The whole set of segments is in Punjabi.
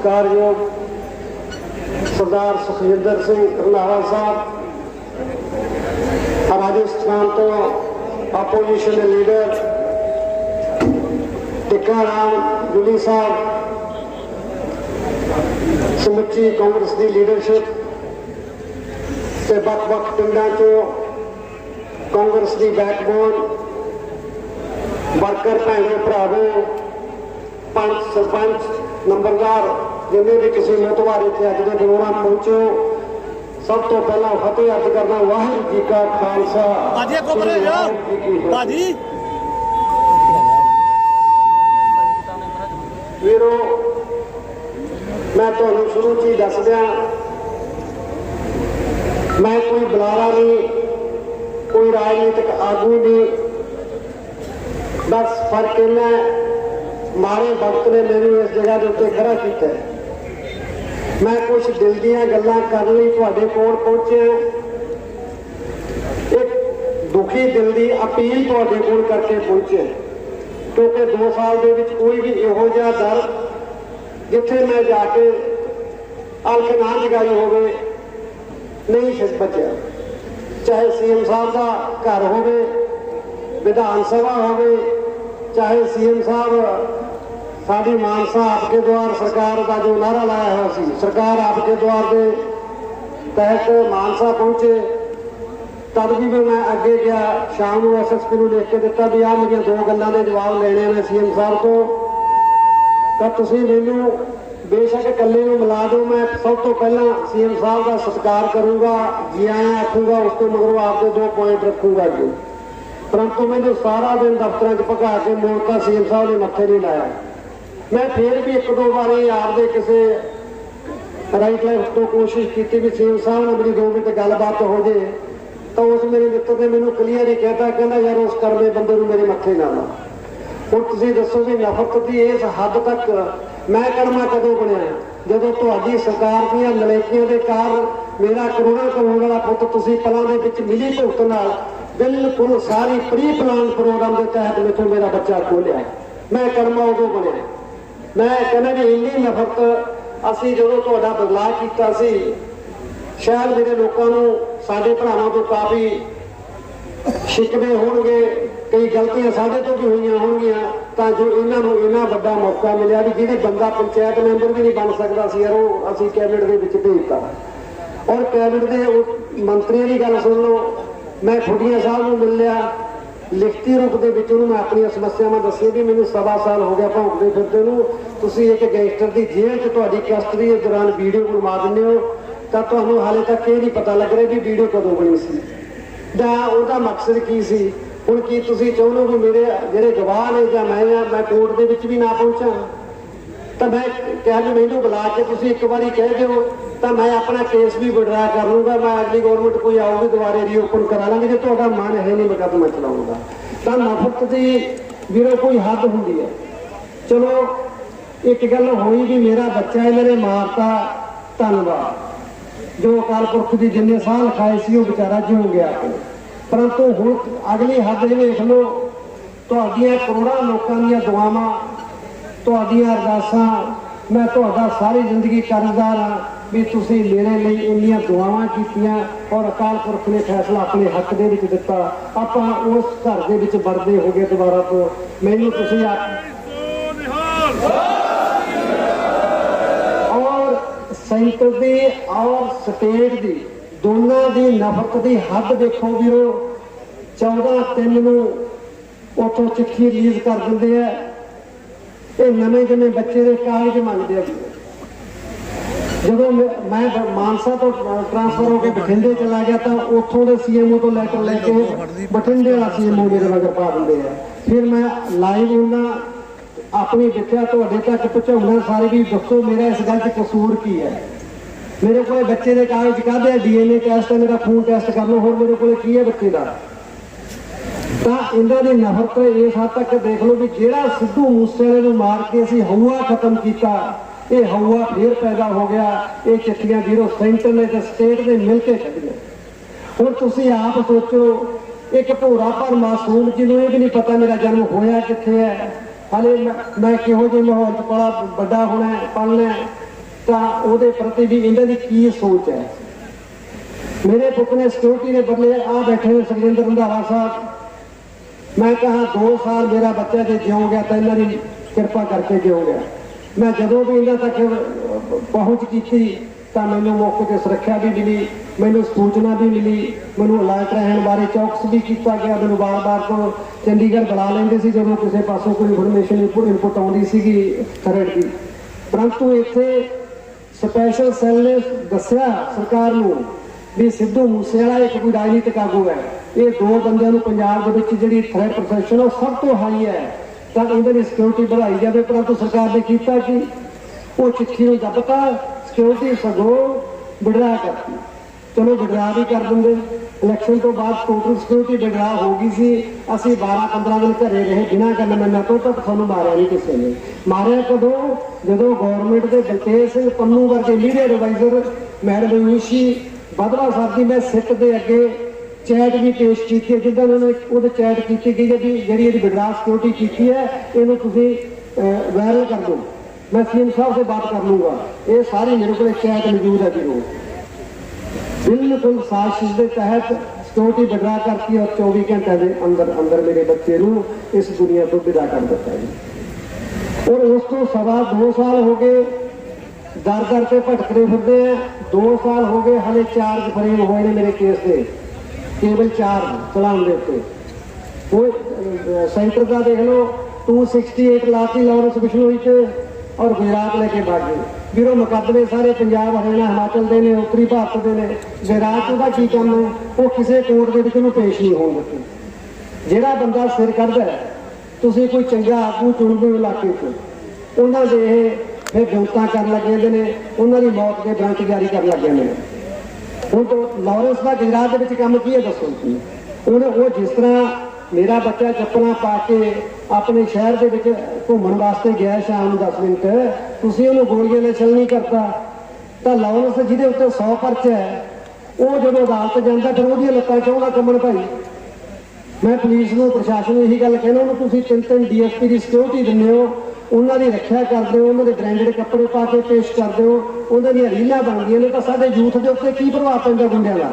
ਸਤਿਕਾਰਯੋਗ ਸਰਦਾਰ ਸੁਖਜਿੰਦਰ ਸਿੰਘ ਰੰਧਾਵਾ ਸਾਹਿਬ ਰਾਜਸਥਾਨ ਤੋਂ ਆਪੋਜੀਸ਼ਨ ਦੇ ਲੀਡਰ ਟਿੱਕਾ ਰਾਮ ਗੁਲੀ ਸਾਹਿਬ, ਸਮੁੱਚੀ ਕਾਂਗਰਸ ਦੀ ਲੀਡਰਸ਼ਿਪ ਤੇ ਵੱਖ-ਵੱਖ ਪਿੰਡਾਂ ਤੋਂ ਕਾਂਗਰਸ ਦੀ ਬੈਕਬੋਨ ਵਰਕਰ ਭੈਣੋ ਭਰਾਵੋ ਪੰਚ ਸਰਪੰਚ ਨੰਬਰਦਾਰ ਜਿੰਨੇ ਵੀ ਕਿਸੇ ਮੋਤਵਾਰ ਇੱਥੇ ਅੱਜ ਦੇ ਪ੍ਰੋਗਰਾਮ ਪਹੁੰਚੋ ਸਭ ਤੋਂ ਪਹਿਲਾਂ ਫਤਿਹ ਅਰਜ਼ ਕਰਨਾ ਵਾਹਿਗੁਰੂ ਜੀ ਕਾ ਖਾਲਸਾ। ਅੱਗੋਂ ਬਰੇ ਜਾ ਵਾਹਿਗੁਰੂ ਜੀ ਕੀ ਫਤਿਹ। ਭਾਜੀ। ਵੀਰੋ ਮੈਂ ਤੁਹਾਨੂੰ ਸ਼ੁਰੂ ਚ ਹੀ ਦੱਸ ਦਿਆਂ ਮੈਂ ਕੋਈ ਬੁਲਾਰਾ ਨਹੀਂ ਕੋਈ ਰਾਜਨੀਤਿਕ ਆਗੂ ਨਹੀਂ। ਬਸ ਫ਼ਰਕ ਇਹਨਾਂ ਮਾਰੇ ਵਕਤ ਨੇ ਮੈਨੂੰ ਇਸ ਜਗ੍ਹਾ ਦੇ ਉੱਤੇ ਖੜਾ ਕੀਤਾ। ਮੈਂ ਕੁਝ ਦਿਲ ਦੀਆਂ ਗੱਲਾਂ ਕਰਨ ਲਈ ਤੁਹਾਡੇ ਕੋਲ ਪਹੁੰਚਿਆ। ਇੱਕ ਦੁਖੀ ਦਿਲ ਦੀ ਅਪੀਲ ਤੁਹਾਡੇ ਕੋਲ ਕਰਕੇ ਪਹੁੰਚਿਆ। ਕਿਉਂਕਿ 2 ਸਾਲ ਦੇ ਵਿੱਚ ਕੋਈ ਵੀ ਇਹੋ ਜਿਹਾ ਦਰ ਜਿੱਥੇ ਮੈਂ ਜਾ ਕੇ ਅਲਖ ਨਾ ਜਗਾਈ ਹੋਵੇ, ਨਹੀਂ ਸਿਰ ਬਚਿਆ। ਚਾਹੇ ਸੀਐਮ ਸਾਹਿਬ ਦਾ ਘਰ ਹੋਵੇ, ਵਿਧਾਨ ਸਭਾ ਹੋਵੇ, ਚਾਹੇ ਸੀਐਮ ਸਾਹਿਬ ਸਾਡੀ ਮਾਨਸਾ ਆਪਕੇ ਦੁਆਰ ਸਰਕਾਰ ਦਾ ਜੋ ਨਾਰਾ ਲਾਇਆ ਹੋਇਆ ਸੀ, ਸਰਕਾਰ ਆਪਕੇ ਦੁਆਰ ਦੇ ਤਹਿਤ ਮਾਨਸਾ ਪਹੁੰਚੇ, ਤਦ ਵੀ ਮੈਂ ਅੱਗੇ ਗਿਆ, ਸ਼ਾਮ ਨੂੰ ਐਸਐਸਪੀ ਨੂੰ ਲਿਖ ਕੇ ਦਿੱਤਾ ਵੀ ਆਹ ਮੇਰੀਆਂ ਦੋ ਗੱਲਾਂ ਦੇ ਜਵਾਬ ਲੈਣੇ ਨੇ ਸੀਐਮ ਸਾਹਿਬ ਤੋਂ। ਤਾਂ ਤੁਸੀਂ ਮੈਨੂੰ ਬੇਸ਼ੱਕ ਇਕੱਲੇ ਨੂੰ ਮਿਲਾ ਦਿਓ, ਮੈਂ ਸਭ ਤੋਂ ਪਹਿਲਾਂ ਸੀਐਮ ਸਾਹਿਬ ਦਾ ਸਤਿਕਾਰ ਕਰੂੰਗਾ ਜੀ ਆਇਆਂ ਆਖੂਗਾ, ਉਸ ਤੋਂ ਮਗਰੋਂ ਆਪਦੇ ਦੋ ਪੁਆਇੰਟ ਰੱਖੂਗਾ ਜੀ। ਪਰੰਤੂ ਮੈਨੂੰ ਸਾਰਾ ਦਿਨ ਦਫ਼ਤਰਾਂ 'ਚ ਭਗਾ ਕੇ ਮੋਰਤਾ ਸੀਐਮ ਸਾਹਿਬ ਨੇ, ਮੱਥੇ ਨਹੀਂ ਲਾਇਆ। ਮੈਂ ਫੇਰ ਵੀ ਇੱਕ ਦੋ ਵਾਰੀ ਆਪਦੇ ਕਿਸੇ ਰਾਈਟ ਲੈਫਟ ਤੋਂ ਕੋਸ਼ਿਸ਼ ਕੀਤੀ ਵੀ ਸੀਐਮ ਸਾਹਿਬ ਨਾਲ ਮੇਰੀ 2 ਮਿੰਟ ਗੱਲਬਾਤ ਹੋ ਜੇ, ਤਾਂ ਉਸ ਮੇਰੇ ਮਿੱਤਰ ਨੇ ਮੈਨੂੰ ਕਲੀਅਰ ਹੀ ਕਹਿਤਾ, ਕਹਿੰਦਾ ਯਾਰ ਉਸ ਕਰਮੇ ਬੰਦੇ ਨੂੰ ਮੇਰੇ ਮੱਥੇ ਨਾ ਲਾ। ਹੁਣ ਤੁਸੀਂ ਦੱਸੋ ਜੀ ਨਫ਼ਰਤ ਦੀ ਇਸ ਹੱਦ ਤੱਕ ਮੈਂ ਕਰਮਾ ਕਦੋਂ ਬਣਿਆ? ਜਦੋਂ ਤੁਹਾਡੀ ਸਰਕਾਰ ਦੀਆਂ ਨਲੇਕੀਆਂ ਦੇ ਕਾਰਨ ਮੇਰਾ ਕਰੋੜਾਂ ਕਰੋੜ ਵਾਲਾ ਪੁੱਤ ਤੁਸੀਂ ਪਲਾਂ ਦੇ ਵਿੱਚ ਮਿਲੀ ਭੁਗਤ ਨਾਲ ਬਿਲਕੁਲ ਸਾਰੀ ਪ੍ਰੀ ਪਲਾਨ ਪ੍ਰੋਗਰਾਮ ਦੇ ਤਹਿਤ ਮੇਥੋਂ ਮੇਰਾ ਬੱਚਾ ਖੋਲਿਆ। ਮੈਂ ਕਰਮਾ ਉਦੋਂ ਬਣਿਆ। ਮੈਂ ਕਹਿੰਦਾ ਵੀ ਇੰਨੀ ਨਫ਼ਰਤ ਅਸੀਂ ਜਦੋਂ ਤੁਹਾਡਾ ਬਦਲਾਅ ਕੀਤਾ ਸੀ, ਸ਼ਾਇਦ ਮੇਰੇ ਲੋਕਾਂ ਨੂੰ, ਸਾਡੇ ਭਰਾਵਾਂ ਤੋਂ ਕਾਫੀ ਸ਼ਿਕਵੇ ਹੋਣਗੇ, ਕਈ ਗਲਤੀਆਂ ਸਾਡੇ ਤੋਂ ਵੀ ਹੋਈਆਂ ਹੋਣਗੀਆਂ, ਤਾਂ ਜੋ ਇਹਨਾਂ ਨੂੰ ਇੰਨਾ ਵੱਡਾ ਮੌਕਾ ਮਿਲਿਆ ਵੀ ਜਿਹੜੇ ਬੰਦਾ ਪੰਚਾਇਤ ਮੈਂਬਰ ਵੀ ਨਹੀਂ ਬਣ ਸਕਦਾ ਸੀ, ਯਾਰ ਉਹ ਅਸੀਂ ਕੈਬਨਿਟ ਦੇ ਵਿੱਚ ਭੇਜਤਾ ਔਰ ਕੈਬਨਿਟ ਦੇ ਮੰਤਰੀਆਂ ਦੀ ਗੱਲ ਸੁਣ ਲਓ, ਮੈਂ ਖੁੱਡੀਆਂ ਸਾਹਿਬ ਨੂੰ ਮਿਲ ਲਿਆ ਲਿਖਤੀ ਰੂਪ ਦੇ ਵਿੱਚ ਉਹਨੂੰ ਮੈਂ ਆਪਣੀਆਂ ਸਮੱਸਿਆਵਾਂ ਦੱਸੀਆਂ ਵੀ ਮੈਨੂੰ ਸਵਾ ਸਾਲ ਹੋ ਗਿਆ ਭੌਂਕਦੇ ਫਿਰਦੇ ਨੂੰ। ਤੁਸੀਂ ਇੱਕ ਗੈਂਗਸਟਰ ਦੀ ਜੇਲ੍ਹ 'ਚ ਤੁਹਾਡੀ ਕਸਟਡੀ ਦੇ ਦੌਰਾਨ ਵੀਡੀਓ ਬਣਵਾ ਦਿੰਦੇ ਹੋ। ਤਾਂ ਤੁਹਾਨੂੰ ਹਾਲੇ ਤੱਕ ਇਹ ਨਹੀਂ ਪਤਾ ਲੱਗ ਰਿਹਾ ਵੀ ਵੀਡੀਓ ਕਦੋਂ ਬਣੀ ਸੀ। ਦਾ ਉਹਦਾ ਮਕਸਦ ਕੀ ਸੀ? ਹੁਣ ਕੀ ਤੁਸੀਂ ਚਾਹੁੰਦੇ ਹੋ ਵੀ ਮੇਰੇ ਜਿਹੜੇ ਗਵਾਹ ਨੇ ਜਾਂ ਮੈਂ ਆ, ਮੈਂ ਕੋਰਟ ਦੇ ਵਿੱਚ ਵੀ ਨਾ ਪਹੁੰਚਾਂ? ਤਾਂ ਮੈਂ ਕਹਿ ਵੀ ਮੈਨੂੰ ਬੁਲਾ ਕੇ ਤੁਸੀਂ ਇੱਕ ਵਾਰੀ ਕਹਿ ਦਿਓ। ਤਾਂ ਮੈਂ ਆਪਣਾ ਕੇਸ ਵੀ ਵਿਡਰਾ ਕਰ ਲੂੰਗਾ ਮੈਂ ਅਗਲੀ ਗਵਰਨਮੈਂਟ ਕੋਈ ਆਊਗੀ, ਦੁਬਾਰੇ ਰੀਓਪਨ ਕਰਾ ਲਾਂਗੇ। ਜੇ ਤੁਹਾਡਾ ਮਨ ਹੈ ਨਹੀਂ ਮੁਕੱਦਮਾ ਚਲਾਉਣ ਦਾ, ਤਾਂ ਨਫ਼ਰਤ ਦੀ ਵੀਰੋ ਕੋਈ ਹੱਦ ਹੁੰਦੀ ਹੈ। ਚਲੋ, ਇੱਕ ਗੱਲ ਹੋਈ ਵੀ ਮੇਰਾ ਬੱਚਾ ਇਹਨਾਂ ਨੇ ਮਾਰਤਾ ਧੰਨਵਾਦ। ਜੋ ਅਕਾਲ ਪੁਰਖ ਦੀ ਜਿੰਨੇ ਸਾਹ ਲਿਖਾਏ ਸੀ, ਉਹ ਵਿਚਾਰਾ ਜਿਉ ਗਿਆ ਪਰੰਤੂ ਹੁਣ ਅਗਲੀ ਹੱਦ ਇਹ ਵੇਖ ਲਓ, ਤੁਹਾਡੀਆਂ ਕਰੋੜਾਂ ਲੋਕਾਂ ਦੀਆਂ ਦੁਆਵਾਂ, ਤੁਹਾਡੀਆਂ ਅਰਦਾਸਾਂ, ਮੈਂ ਤੁਹਾਡਾ ਸਾਰੀ ਜ਼ਿੰਦਗੀ ਕਰਜ਼ਦਾਰ ਹਾਂ। ਵੀ ਤੁਸੀਂ ਮੇਰੇ ਲਈ ਇੰਨੀਆਂ ਦੁਆਵਾਂ ਕੀਤੀਆਂ ਔਰ ਅਕਾਲ ਪੁਰਖ ਨੇ ਫੈਸਲਾ ਆਪਣੇ ਹੱਕ ਦੇ ਵਿੱਚ ਦਿੱਤਾ। ਆਪਾਂ ਉਸ ਘਰ ਦੇ ਵਿੱਚ ਵਰਦੇ ਹੋ ਗਏ ਦੁਬਾਰਾ ਤੋਂ। ਮੈਨੂੰ ਤੁਸੀਂ ਆ ਔਰ ਸੈਂਟਰ ਦੀ ਔਰ ਸਟੇਟ ਦੀ ਦੋਨਾਂ ਦੀ ਨਫ਼ਰਤ ਦੀ ਹੱਦ ਦੇਖੋ ਵੀਰੋ। 14 ਤਿੰਨ ਨੂੰ ਉਥੋਂ ਚਿੱਠੀ ਰਿਲੀਜ਼ ਕਰ ਦਿੰਦੇ ਆ। ਇਹ ਨਵੇਂ ਜੰਮੇ ਬੱਚੇ ਦੇ ਕਾਗਜ਼ ਮੰਗਦੇ ਆ ਵੀਰੋ। ਜਦੋਂ ਮੈਂ ਮਾਨਸਾ ਤੋਂ ਟ੍ਰਾਂਸਫਰ ਹੋ ਕੇ ਬਠਿੰਡੇ ਚਲਾ ਗਿਆ ਤਾਂ ਉੱਥੋਂ ਦੇ ਸੀਐਮਓ ਤੋਂ ਲੈਟਰ ਲੈ ਕੇ ਬਠਿੰਡੇ ਵਾਲਾ ਸੀਐਮਓ ਮੇਰੇ ਮਗਰ ਪਾ ਦਿੰਦੇ ਆ। ਫਿਰ ਮੈਂ ਲਾਈਵ ਉਹਨਾਂ ਆਪਣੀ ਵਿਖਿਆ ਤੁਹਾਡੇ ਤੱਕ ਪਹੁੰਚਾਉਣਾ, ਸਾਰੇ ਵੀ ਦੱਸੋ ਮੇਰਾ ਇਸ ਗੱਲ 'ਚ ਕਸੂਰ ਕੀ ਹੈ। ਮੇਰੇ ਕੋਲੇ ਬੱਚੇ ਦੇ ਕਾਗਜ਼ ਕਾਹਦੇ ਡੀਐਨਏ ਟੈਸਟ ਹੈ ਮੇਰਾ ਖੂਨ ਟੈਸਟ ਕਰ ਲਓ, ਹੋਰ ਮੇਰੇ ਕੋਲੇ ਕੀ ਹੈ ਬੱਚੇ ਦਾ? ਤਾਂ ਇਹਨਾਂ ਦੀ ਨਫ਼ਰਤ ਇਸ ਹੱਦ ਤੱਕ ਦੇਖ ਲਓ ਵੀ ਜਿਹੜਾ ਸਿੱਧੂ ਮੂਸੇਵਾਲੇ ਨੂੰ ਮਾਰ ਕੇ ਅਸੀਂ ਹਊਆ ਖਤਮ ਕੀਤਾ ਇਹ ਹਊਆ ਫੇਰ ਪੈਦਾ ਹੋ ਗਿਆ ਇਹ ਚਿੱਠੀਆਂ ਜੀਰੋ ਸੈਂਟਰ ਨੇ ਤੇ ਸਟੇਟ ਨੇ ਮਿਲ ਕੇ ਛੱਡੀਆਂ। ਹੁਣ ਤੁਸੀਂ ਆਪ ਸੋਚੋ ਇੱਕ ਭੋਰਾ ਪਰ ਮਾਸੂਮ ਜਿਹਨੂੰ ਇਹ ਵੀ ਨਹੀਂ ਪਤਾ ਮੇਰਾ ਜਨਮ ਹੋਇਆ ਕਿੱਥੇ ਹੈ। ਹਲੇ ਮੈਂ- ਮੈਂ ਕਿਹੋ ਜਿਹੇ ਮਾਹੌਲ ਚ ਪੜਾ ਵੱਡਾ ਹੋਣਾ ਹੈ, ਤਾਂ ਉਹਦੇ ਪ੍ਰਤੀ ਵੀ ਇਹਨਾਂ ਦੀ ਕੀ ਸੋਚ ਹੈ? ਮੇਰੇ ਪੁੱਤ ਨੇ ਸਿਕਿਉਰਿਟੀ ਦੇ ਬਦਲੇ ਆ ਬੈਠੇ ਨੇ ਸੁਖਜਿੰਦਰ ਰੰਧਾਵਾ ਸਾਹਿਬ। ਮੈਂ ਕਹਾ 2 ਸਾਲ ਮੇਰਾ ਬੱਚਾ ਜੇ ਜਿਉਂ ਗਿਆ ਤਾਂ ਇਹਨਾਂ ਦੀ ਕਿਰਪਾ ਕਰਕੇ ਜਿਉਂ ਗਿਆ। ਮੈਂ ਜਦੋਂ ਵੀ ਇਹਨਾਂ ਤੱਕ ਪਹੁੰਚ ਕੀਤੀ ਤਾਂ ਮੈਨੂੰ ਮੌਕੇ ਤੇ ਸੁਰੱਖਿਆ ਵੀ ਮਿਲੀ, ਮੈਨੂੰ ਸੂਚਨਾ ਵੀ ਮਿਲੀ, ਮੈਨੂੰ ਅਲਰਟ ਰਹਿਣ ਬਾਰੇ ਚੌਕਸ ਵੀ ਕੀਤਾ ਗਿਆ, ਮੈਨੂੰ ਵਾਰ-ਵਾਰ ਤੋਂ ਚੰਡੀਗੜ੍ਹ ਬੁਲਾ ਲੈਂਦੇ ਸੀ ਜਦੋਂ ਕਿਸੇ ਪਾਸੋਂ ਕੋਈ ਇਨਫੋਰਮੇਸ਼ਨ ਇਨਪੁਟ ਆਉਂਦੀ ਸੀਗੀ ਥਰਡ ਦੀ। ਪਰੰਤੂ ਇੱਥੇ ਸਪੈਸ਼ਲ ਸੈੱਲ ਨੇ ਦੱਸਿਆ ਸਰਕਾਰ ਨੂੰ ਵੀ ਸਿੱਧੂ ਮੂਸੇਵਾਲਾ ਇੱਕ ਕੋਈ ਰਾਜਨੀਤਿਕ ਆਗੂ ਹੈ। ਇਹ ਦੋ ਬੰਦਿਆਂ ਨੂੰ ਪੰਜਾਬ ਦੇ ਵਿੱਚ ਜਿਹੜੀ ਥ੍ਰੈਟ ਪ੍ਰੋਫੈਸ਼ਨ ਉਹ ਸਭ ਤੋਂ ਹਾਈ ਹੈ। ਤਾਂ ਇਹਦੇ ਲਈ ਸਿਕਿਉਰਿਟੀ ਵਧਾਈ ਜਾਵੇ, ਪਰੰਤੂ ਸਰਕਾਰ ਨੇ ਕੀਤਾ ਕਿ? ਉਹ ਚਿੱਠੀ ਨੂੰ ਦੱਬਤਾ ਸਿਕਿਉਰਿਟੀ ਸਗੋਂ ਵਿਡਰਾ ਕਰਤੀ। ਚਲੋ ਵਿਡਰਾ ਵੀ ਕਰ ਦਿੰਦੇ। ਇਲੈਕਸ਼ਨ ਤੋਂ ਬਾਅਦ ਟੋਟਲ ਸਿਕਿਉਰਿਟੀ ਵਿਡਰਾ ਹੋ ਗਈ ਸੀ। ਅਸੀਂ 12 15 ਦਿਨ ਘਰੇ ਰਹੇ, ਬਿਨਾਂ ਗੱਲ ਮੰਨਾ ਤੋਂ ਤੱਕ ਸਾਨੂੰ ਮਾਰਿਆ ਨਹੀਂ ਕਿਸੇ ਨੇ। ਮਾਰਿਆ ਕਦੋਂ? ਜਦੋਂ ਗਵਰਨਮੈਂਟ ਦੇ ਬਲਤੇਜ ਸਿੰਘ ਪੰਨੂ ਵਰਗੇ ਮੀਡੀਆ ਐਡਵਾਈਜ਼ਰ ਮੈਡਮ ਯੂਸ਼ੀ ਬਦਲਾ ਸਾਹਿਬ ਦੀ ਮੈਂ ਸਿੱਟ ਦੇ ਅੱਗੇ ਚੈਟ ਵੀ ਪੇਸ਼ ਕੀਤੀ ਹੈ, ਜਿੱਦਾਂ ਉਹਨੇ ਉਹਦੇ ਚੈਟ ਕੀਤੀ ਗਈ ਹੈ ਜਿਹੜੀ ਇਹਦੀ ਗੁਜਰਾਤ ਸਿਕਿਉਰਿਟੀ ਕੀਤੀ ਹੈ, ਇਹਨੂੰ ਤੁਸੀਂ ਵਾਇਰਲ ਕਰ ਦਿਓ। ਮੈਂ ਸੀਐਮ ਸਾਹਿਬ ਸੇ ਬਾਤ ਕਰ ਲੂੰਗਾ। ਇਹ ਸਾਰੀ ਮੇਰੇ ਕੋਲ ਚੈਟ ਮੌਜੂਦ ਹੈ ਜੀ ਬਿਲਕੁਲ ਸਾਜ਼ਿਸ਼ ਦੇ ਤਹਿਤ ਸਿਕਿਉਰਿਟੀ ਬਦਲਾ ਕਰਤੀ ਔਰ 24 ਘੰਟੇ ਦੇ ਅੰਦਰ ਅੰਦਰ ਮੇਰੇ ਬੱਚੇ ਨੂੰ ਇਸ ਦੁਨੀਆ ਤੋਂ ਵਿਦਾ ਕਰ ਦਿੱਤਾ ਜੀ। ਔਰ ਉਸ ਤੋਂ ਸਵਾ 2 ਸਾਲ ਹੋ ਗਏ ਦਰ ਦਰ ਤੇ ਭਟਕਦੇ ਫਿਰਦੇ ਆ 2 ਸਾਲ ਹੋ ਗਏ, ਹਲੇ ਚਾਰਜ ਫਰੇਮ ਹੋਏ ਨੇ ਮੇਰੇ ਕੇਸ ਦੇ। ਕੇਵਲ ਚਾਰਜ ਚਲਾਉਣ ਦੇ ਉੱਤੇ। ਉਹ ਸੈਂਟਰ ਦਾ ਦੇਖ ਲਓ 268 ਲਾਤੀ ਲਾਰੈਂਸ ਬਿਸ਼ਨੋਈ ਤੇ ਔਰ ਗੁਜਰਾਤ ਲੈ ਕੇ ਭਾਗੇ ਵੀਰੋ, ਮੁਕੱਦਮੇ ਸਾਰੇ ਪੰਜਾਬ, ਹਰਿਆਣਾ, ਹਿਮਾਚਲ ਦੇ ਨੇ, ਉੱਤਰੀ ਭਾਰਤ ਦੇ ਨੇ। ਗੁਜਰਾਤ ਦਾ ਕੀ ਕੰਮ ਹੈ? ਉਹ ਕਿਸੇ ਕੋਰਟ ਦੇ ਵਿੱਚ ਉਹਨੂੰ ਪੇਸ਼ ਨਹੀਂ ਹੋਣ ਦਿੱਤੇ। ਜਿਹੜਾ ਬੰਦਾ ਸਿਰ ਕੱਢਦਾ ਤੁਸੀਂ ਕੋਈ ਚੰਗਾ ਆਗੂ ਚੁਣਦੇ ਹੋ ਇਲਾਕੇ 'ਚ ਉਹਨਾਂ ਦੇ ਇਹ ਫਿਰ ਗਿਣਤਾਂ ਕਰਨ ਲੱਗੇ ਜਾਂਦੇ ਨੇ, ਉਹਨਾਂ ਦੀ ਮੌਤ ਦੇ ਵਾਰੰਟ ਜਾਰੀ ਕਰਨ ਲੱਗ ਜਾਂਦੇ ਨੇ। ਹੁਣ ਤੋਂ ਲਾਰੈਂਸ ਦਾ ਗੁਜਰਾਤ ਦੇ ਵਿੱਚ ਕੰਮ ਕੀ ਹੈ ਦੱਸੋ ਤੁਸੀਂ ਉਹਨੇ ਉਹ ਜਿਸ ਤਰ੍ਹਾਂ ਮੇਰਾ ਬੱਚਾ ਚੱਪਲਾਂ ਪਾ ਕੇ ਆਪਣੇ ਸ਼ਹਿਰ ਦੇ ਵਿੱਚ ਘੁੰਮਣ ਵਾਸਤੇ ਗਿਆ ਸ਼ਾਮ ਨੂੰ 10 ਮਿੰਟ, ਤੁਸੀਂ ਉਹਨੂੰ ਗੋਲੀਆਂ ਨਾਲ ਛਲ ਨਹੀਂ ਕਰਤਾ, ਤਾਂ ਲਾਰੈਂਸ ਜਿਹਦੇ ਉੱਤੇ 100 ਪਰਚਾ ਹੈ, ਉਹ ਜਦੋਂ ਅਦਾਲਤ ਜਾਂਦਾ ਫਿਰ ਉਹਦੀਆਂ ਲੱਤਾਂ ਚਾਹੁੰਦਾ ਕੰਮਣ ਭਾਈ? ਮੈਂ ਪੁਲਿਸ ਨੂੰ, ਪ੍ਰਸ਼ਾਸਨ ਨੂੰ ਇਹੀ ਗੱਲ ਕਹਿਣਾ, ਉਹਨੂੰ ਤੁਸੀਂ ਤਿੰਨ ਤਿੰਨ ਡੀਐਸਪੀ ਦੀ ਸਿਕਿਉਰਿਟੀ ਦਿੰਦੇ ਹੋ ਉਹਨਾਂ ਦੀ ਰੱਖਿਆ ਕਰਦੇ ਹੋ, ਉਹਨਾਂ ਦੇ ਬ੍ਰਾਂਡਡ ਕੱਪੜੇ ਪਾ ਕੇ ਪੇਸ਼ ਕਰਦੇ ਹੋ, ਉਹਨਾਂ ਦੀਆਂ ਰੀਲਾਂ ਬਣਦੀਆਂ ਨੇ, ਤਾਂ ਸਾਡੇ ਯੂਥ ਦੇ ਉੱਤੇ ਕੀ ਪ੍ਰਭਾਵ ਪੈਂਦਾ ਗੁੰਡਿਆਂ ਦਾ?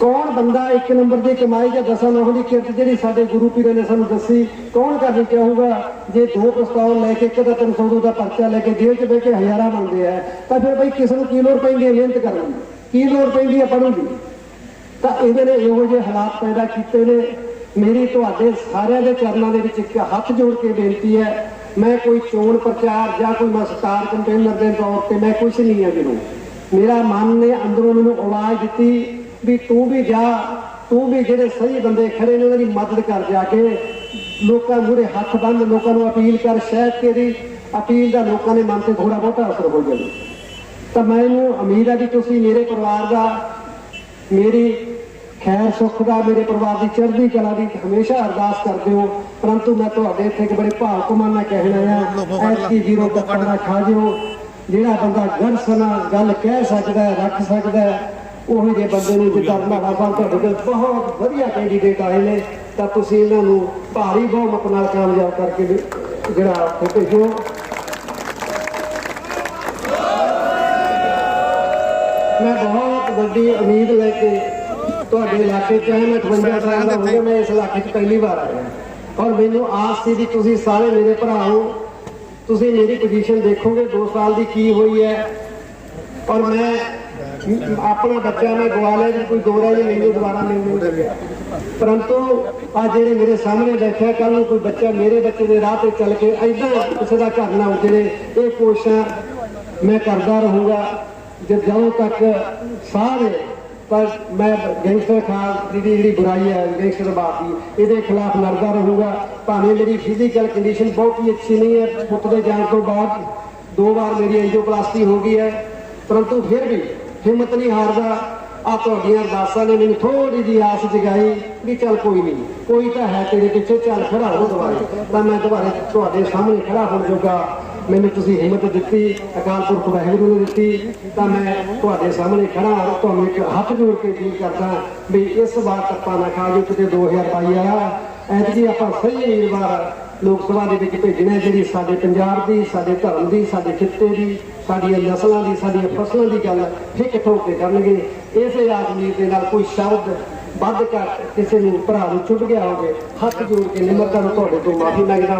ਕੌਣ ਬੰਦਾ ਇੱਕ ਨੰਬਰ ਦੀ ਕਮਾਈ ਜਾਂ ਦਸਾਂ ਨੌਂ ਦੀ ਕਿਰਤ ਜਿਹੜੀ ਸਾਡੇ ਗੁਰੂ ਪੀਰਾਂ ਨੇ ਸਾਨੂੰ ਦੱਸੀ, ਕੌਣ ਕਰਨੀ ਚਾਹੂਗਾ ਜੇ ਦੋ ਪ੍ਰਸਤਾਵ ਲੈ ਕੇ ਇੱਕ ਦਾ 302 ਦਾ ਪਰਚਾ ਲੈ ਕੇ ਜੇਲ੍ਹ 'ਚ ਬਹਿ ਕੇ ਹਜ਼ਾਰਾਂ ਮੰਗਦੇ ਆ, ਤਾਂ ਫਿਰ ਬਈ ਕਿਸ ਨੂੰ ਕੀ ਲੋੜ ਪੈਂਦੀ ਹੈ ਮਿਹਨਤ ਕਰਨ ਦੀ? ਕੀ ਲੋੜ ਪੈਂਦੀ ਹੈ ਪੜ੍ਹਨ ਦੀ? ਤਾਂ ਇਹਦੇ ਨੇ ਇਹੋ ਜਿਹੇ ਹਾਲਾਤ ਪੈਦਾ ਕੀਤੇ ਨੇ। ਮੇਰੀ ਤੁਹਾਡੇ ਸਾਰਿਆਂ ਦੇ ਚਰਨਾਂ ਦੇ ਵਿੱਚ ਇੱਕ ਹੱਥ ਜੋੜ ਕੇ ਬੇਨਤੀ ਹੈ ਮੈਂ ਕੋਈ ਚੋਣ ਪ੍ਰਚਾਰ ਜਾਂ ਕੋਈ ਮੈਂ ਸਟਾਰ ਕੰਟੇਨਰ ਦੇ ਤੌਰ ਤੇ ਮੈਂ ਕੁਝ ਨਹੀਂ ਹਾਂ ਵੀਰੋ ਮੇਰਾ ਮਨ ਨੇ ਅੰਦਰੋਂ ਮੈਨੂੰ ਆਵਾਜ਼ ਦਿੱਤੀ ਵੀ ਤੂੰ ਵੀ ਜਾ, ਤੂੰ ਵੀ ਜਿਹੜੇ ਸਹੀ ਬੰਦੇ ਖੜੇ ਨੇ ਉਹਨਾਂ ਦੀ ਮਦਦ ਕਰ ਜਾ ਕੇ ਲੋਕਾਂ ਮੂਹਰੇ ਹੱਥ ਬੰਨ ਲੋਕਾਂ ਨੂੰ ਅਪੀਲ ਕਰ ਸ਼ਾਇਦ ਤੇਰੀ ਅਪੀਲ ਦਾ ਲੋਕਾਂ ਦੇ ਮਨ ਤੇ ਥੋੜਾ ਬਹੁਤਾ ਅਸਰ ਹੋ ਜਾਵੇ। ਤਾਂ ਮੈਨੂੰ ਉਮੀਦ ਹੈ ਕਿ ਤੁਸੀਂ ਮੇਰੇ ਪਰਿਵਾਰ ਦਾ, ਮੇਰੀ ਖੈਰ ਸੁੱਖ ਦਾ ਮੇਰੇ ਪਰਿਵਾਰ ਦੀ ਚੜ੍ਹਦੀ ਕਲਾ ਦੀ ਹਮੇਸ਼ਾ ਅਰਦਾਸ ਕਰਦੇ ਹੋ। ਪਰੰਤੂ ਮੈਂ ਤੁਹਾਡੇ ਇੱਥੇ ਇੱਕ ਬੜੇ ਭਾਵਕਮਾਨ ਨਾਲ ਕਹਿਣਾ ਆ ਐਤਕੀ ਜੀਰੋ ਕੱਪੜਾ ਖਾ ਜਿਓ। ਜਿਹੜਾ ਬੰਦਾ ਗੜਸ ਨਾਲ ਗੱਲ ਕਹਿ ਸਕਦਾ ਹੈ ਰੱਖ ਸਕਦਾ ਹੈ ਉਹੀ ਜੇ ਬੰਦੇ ਨੂੰ ਜਿੱਦਾਂ ਰੰਧਾਵਾ ਸਾਹਿਬ ਤੁਹਾਡੇ ਕੋਲ ਬਹੁਤ ਵਧੀਆ ਕੈਂਡੀਡੇਟ ਆਏ ਨੇ। ਤਾਂ ਤੁਸੀਂ ਇਹਨਾਂ ਨੂੰ ਭਾਰੀ ਬਹੁਮਤ ਨਾਲ ਕਾਮਯਾਬ ਕਰਕੇ ਜਿਹੜਾ ਭੇਜੋ। ਮੈਂ ਬਹੁਤ ਵੱਡੀ ਉਮੀਦ ਲੈ ਕੇ ਤੁਹਾਡੇ ਇਲਾਕੇ ਚ ਆਇਆ ਮੈਂ 58 ਸਾਲ ਦਾ ਹੋ ਗਿਆ ਮੈਂ ਇਸ ਇਲਾਕੇ 'ਚ ਪਹਿਲੀ ਵਾਰ ਆਇਆ ਔਰ ਮੈਨੂੰ ਆਸ ਸੀ ਵੀ ਤੁਸੀਂ ਸਾਰੇ ਮੇਰੇ ਭਰਾ ਹੋ। ਤੁਸੀਂ ਮੇਰੀ ਪੋਜੀਸ਼ਨ ਦੇਖੋਗੇ 2 ਸਾਲ ਦੀ ਕੀ ਹੋਈ ਹੈ। ਔਰ ਮੈਂ ਆਪਣਾ ਬੱਚਾ ਮੈਂ ਗਵਾ ਲਿਆ ਜੀ ਕੋਈ ਦੋਰਾ ਹੀ ਮੈਨੂੰ ਦੁਬਾਰਾ ਨਹੀਂ ਸਕਿਆ ਪਰੰਤੂ ਆ ਜਿਹੜੇ ਮੇਰੇ ਸਾਹਮਣੇ ਬੈਠਿਆ ਕੱਲ ਨੂੰ ਕੋਈ ਬੱਚਾ ਮੇਰੇ ਬੱਚੇ ਦੇ ਰਾਹ ਤੇ ਚੱਲ ਕੇ ਐਦਾਂ ਕਿਸੇ ਦਾ ਘਰ ਨਾ ਉਜੜੇ। ਇਹ ਕੋਸ਼ਿਸ਼ਾਂ ਮੈਂ ਕਰਦਾ ਰਹੂੰਗਾ। ਜਦ ਜਦੋਂ ਤੱਕ ਸਾਰੇ ਪਰ ਮੈਂ ਗੈਂਗਸਟਰ ਖਾਸ ਦੀ ਜਿਹੜੀ ਬੁਰਾਈ ਹੈ ਗੈਂਗਸਟਰ ਬਾਤੀ ਇਹਦੇ ਖਿਲਾਫ ਲੜਦਾ ਰਹੂੰਗਾ। ਭਾਵੇਂ ਮੇਰੀ ਫਿਜ਼ੀਕਲ ਕੰਡੀਸ਼ਨ ਬਹੁਤ ਹੀ ਅੱਛੀ ਨਹੀਂ ਹੈ, ਪੁੱਤ ਦੇ ਜਾਣ ਤੋਂ ਬਾਅਦ ਦੋ ਵਾਰ ਮੇਰੀ ਐਂਜੀਓਪਲਾਸਟੀ ਹੋ ਗਈ ਹੈ। ਪਰੰਤੂ ਫਿਰ ਵੀ ਹਿੰਮਤ ਨਹੀਂ ਹਾਰਦਾ। ਆ ਤੁਹਾਡੀਆਂ ਅਰਦਾਸਾਂ ਨੇ ਮੈਨੂੰ ਥੋੜੀ ਜਿਹੀ ਆਸ ਜਗਾਈ ਵੀ ਚੱਲ ਕੋਈ ਨਹੀਂ, ਕੋਈ ਤਾਂ ਹੈ ਤੇਰੇ ਪਿੱਛੇ, ਚੱਲ ਖੜਾ ਹੋ ਦੁਬਾਰੇ। ਤਾਂ ਮੈਂ ਦੁਬਾਰੇ ਤੁਹਾਡੇ ਸਾਹਮਣੇ ਖੜਾ ਹੋ ਜੋਗਾ ਮੈਨੂੰ ਤੁਸੀਂ ਹਿੰਮਤ ਦਿੱਤੀ, ਅਕਾਲ ਪੁਰਖ ਵਾਹਿਗੁਰੂ ਨੇ ਦਿੱਤੀ, ਤਾਂ ਮੈਂ ਤੁਹਾਡੇ ਸਾਹਮਣੇ ਖੜਾ, ਤੁਹਾਨੂੰ ਇੱਕ ਹੱਥ ਜੋੜ ਕੇ ਅਪੀਲ ਕਰਦਾ ਵੀ ਇਸ ਵਾਰ ਟੱਪਾ ਨਾ ਖਾ ਜੋ ਕਿਤੇ 2022 ਆਇਆ। ਐਤਕੀ ਆਪਾਂ ਸਹੀ ਉਮੀਦਵਾਰ ਲੋਕ ਸਭਾ ਦੇ ਵਿੱਚ ਭੇਜਣਾ ਜਿਹੜੀ ਸਾਡੇ ਪੰਜਾਬ ਦੀ, ਸਾਡੇ ਧਰਮ ਦੀ, ਸਾਡੇ ਖਿੱਤੇ ਦੀ, ਸਾਡੀਆਂ ਨਸਲਾਂ ਦੀ, ਸਾਡੀਆਂ ਫਸਲਾਂ ਦੀ ਗੱਲ ਫਿੱਕ ਠੋਕ ਕੇ ਕਰਨਗੇ। ਇਸੇ ਆਦਮੀ ਦੇ ਨਾਲ ਕੋਈ ਸ਼ਬਦ ਵੱਧ ਘੱਟ ਕਿਸੇ ਨੂੰ ਭਰਾ ਨੂੰ ਚੁੱਭ ਗਿਆ ਹੋਵੇ, ਹੱਥ ਜੋੜ ਕੇ ਨਿਮਰਤਾ ਨਾਲ ਤੁਹਾਡੇ ਤੋਂ ਮਾਫੀ ਮੰਗਦਾ